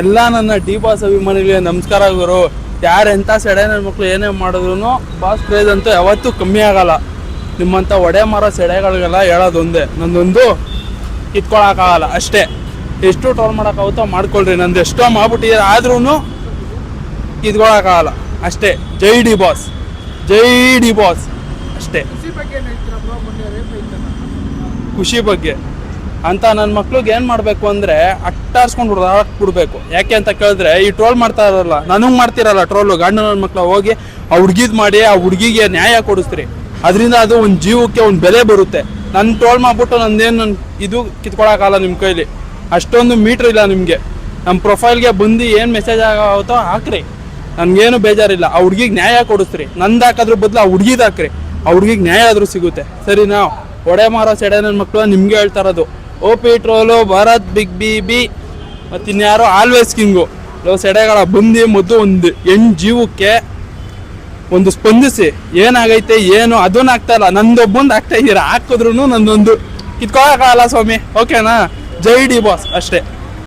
ಎಲ್ಲ ನನ್ನ D boss ಅಭಿಮಾನಿಗಳಿಗೆ ನಮಸ್ಕಾರ ಗುರು. ಯಾರು ಎಂಥ ಸೆಡೆ ನನ್ನ ಮಕ್ಳು ಏನೇ ಮಾಡಿದ್ರು ಬಾಸ್ ಪ್ರೈಸ್ ಅಂತೂ ಯಾವತ್ತೂ ಕಮ್ಮಿ ಆಗಲ್ಲ. ನಿಮ್ಮಂಥ ಒಡೆ ಮಾರೋ ಸೆಡೆಗಳಿಗೆಲ್ಲ ಹೇಳೋದೊಂದೇ. ನಂದೊಂದು ಕಿತ್ಕೊಳಕ್ಕಾಗಲ್ಲ ಅಷ್ಟೇ. ಎಷ್ಟು ಟ್ರೋಲ್ ಮಾಡೋಕ್ಕಾಗುತ್ತೋ ಮಾಡ್ಕೊಳ್ರಿ. ನಂದು ಎಷ್ಟೋ ಮಾಡ್ಬಿಟ್ಟಿದ್ದೀರ ಆದ್ರೂ ಕಿತ್ಕೊಳಕ್ಕಾಗಲ್ಲ ಅಷ್ಟೇ. Jai D boss Jai D boss ಅಷ್ಟೇ. ಖುಷಿ ಬಗ್ಗೆ. ಅಂತ ನನ್ನ ಮಕ್ಳಿಗೆ ಏನು ಮಾಡಬೇಕು ಅಂದರೆ ಅಟ್ಟಾರ್ಸ್ಕೊಂಡು ಬಿಡ್ಬೇಕು. ಯಾಕೆ ಅಂತ ಕೇಳಿದ್ರೆ ಈ ಟ್ರೋಲ್ ಮಾಡ್ತಾ ಇರಲ್ಲ ನನಗೆ ಮಾಡ್ತಿರಲ್ಲ ಟ್ರೋಲು, ಗಂಡು ನನ್ನ ಮಕ್ಳು ಹೋಗಿ ಆ ಹುಡ್ಗಿದ್ ಮಾಡಿ, ಆ ಹುಡುಗಿಗೆ ನ್ಯಾಯ ಕೊಡಿಸ್ತೀರಿ ಅದರಿಂದ ಅದು ಒಂದು ಜೀವಕ್ಕೆ ಒಂದು ಬೆಲೆ ಬರುತ್ತೆ. ನನ್ನ ಟ್ರೋಲ್ ಮಾಡ್ಬಿಟ್ಟು ನಂದೇನು ನನ್ನ ಇದು ಕಿತ್ಕೊಳಕ್ಕಾಗಲ್ಲ ನಿಮ್ಮ ಕೈಲಿ. ಅಷ್ಟೊಂದು ಮೀಟ್ರ್ ಇಲ್ಲ ನಿಮಗೆ. ನಮ್ಮ ಪ್ರೊಫೈಲ್ಗೆ ಬಂದು ಏನು ಮೆಸೇಜ್ ಆಗುತ್ತೋ ಹಾಕ್ರಿ. ನನಗೇನು ಬೇಜಾರಿಲ್ಲ. ಆ ಹುಡುಗಿಗೆ ನ್ಯಾಯ ಕೊಡಿಸ್ರಿ. ನಂದು ಹಾಕೋದ್ರ ಬದಲು ಆ ಹುಡ್ಗಿದ್ ಹಾಕ್ರಿ. ಆ ಹುಡುಗಿಗೆ ನ್ಯಾಯ ಆದರೂ ಸಿಗುತ್ತೆ. ಸರಿನಾ? ಒಡೆ ಮಾರೋ ಸೆಡೆ ನನ್ನ ಮಕ್ಕಳು ನಿಮಗೆ ಹೇಳ್ತಾ ಇರೋದು. O P troll Bharat big B B ಮತ್ತು ಇನ್ಯಾರೋ ಆಲ್ವೇಸ್ ಕಿಂಗು ಸೆಡೆಗಳ ಬಂದು ಮುದ್ದು ಒಂದು ಹೆಣ್ಣು ಜೀವಕ್ಕೆ ಒಂದು ಸ್ಪಂದಿಸಿ, ಏನಾಗೈತೆ, ಏನು ಅದನ್ನ ಆಗ್ತಾ ಇಲ್ಲ. ನಂದೊಬ್ಬಂದು ಆಗ್ತಾ ಇದ್ದೀರಾ? ಹಾಕಿದ್ರು ನಂದೊಂದು ಕಿತ್ಕೊಳಕಾಗಲ್ಲ ಸ್ವಾಮಿ. ಓಕೆನಾ ಜೈ ಡಿ ಬಾಸ್. ಅಷ್ಟೇ.